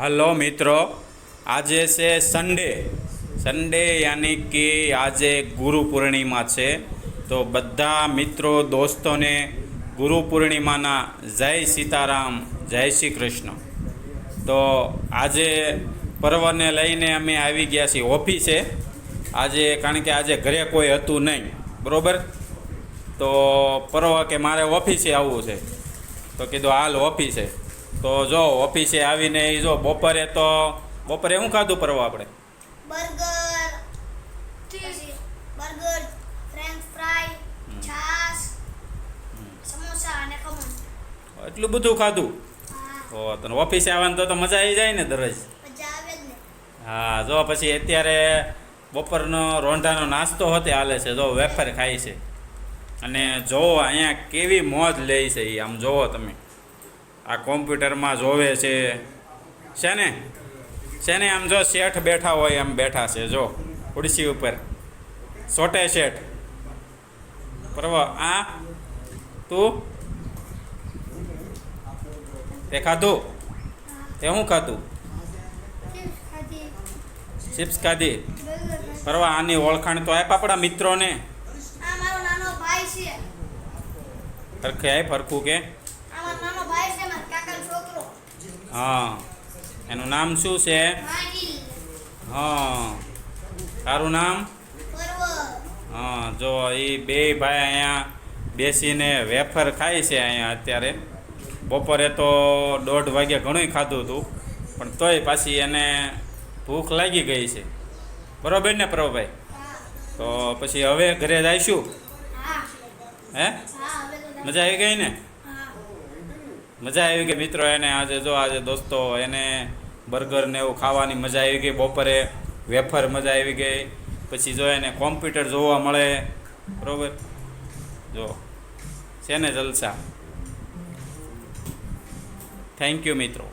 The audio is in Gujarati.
હલો મિત્રો, આજે છે સન્ડે સન્ડે યાની કે આજે ગુરુ પૂર્ણિમા છે. તો બધા મિત્રો, દોસ્તોને ગુરુ પૂર્ણિમાના જય સીતારામ, જય શ્રી કૃષ્ણ. તો આજે પર્વને લઈને અમે આવી ગયા છીએ ઓફિસે. આજે કારણ કે આજે ઘરે કોઈ હતું નહીં. બરાબર? તો પર્વ કે મારે ઓફિસે આવવું છે. તો કીધું હાલ ઓફિસે. તો જો ઓફિસે આવીને એ જો બપોરે તો બપોરે શું ખાધું પરવા આપણે? બર્ગર. બર્ગર ફ્રેન્ચ ફ્રાય છાસ સમોસા અને ખમણ. એટલું બધું ખાધું? હા. ઓ તને ઓફિસે આવવાનું તો તો મજા આવી જાય ને દરરોજ. મજા આવે જ ને. હા જો પછી અત્યારે બપોરનો રોંઢાનો નાસ્તો હોતે હાલે છે જો વેફર ખાય છે. અને જોવો અહીંયા કેવી મોજ લે છે એ આમ જોવો તમે. આ કોમ્પ્યુટરમાં જોવે છે. શેને? શેને આમ જો શેઠ બેઠા હોય એમ બેઠા છે જો ખુરશી ઉપર. સોટે શેઠ. પરવ આ તું? તે ખાધું? તે શું ખાધું? ચિપ્સ ખાધી. પરવા આની ઓળખાણ તો આપ આપણા મિત્રોને. સરખે આય ફરખું કે આ મારો નાનો ભાઈ છે મારા કાકાનો છોકરો હા. એનું નામ શું છે? હા. તારું નામ? હા જો એ બે ભાઈ અહીંયા બેસીને વેફર ખાય છે અહીંયા અત્યારે. બપોરે તો દોઢ વાગે ઘણું ખાધું હતું પણ તોય પાછી એને ભૂખ લાગી ગઈ છે. બરોબર ને પ્રભુભાઈ તો પછી હવે ઘરે જઈશું હે. મજા આવી ગઈ ને? મજા આવી ગઈ મિત્રો એને આજે જો આજે દોસ્તો એને બર્ગર ને એવું ખાવાની મજા આવી ગઈ, બપોરે વેફર મજા આવી ગઈ, પછી જો એને કોમ્પ્યુટર જોવા મળે, બરોબર? જો, છે ને જલસા. થેન્ક યુ મિત્રો.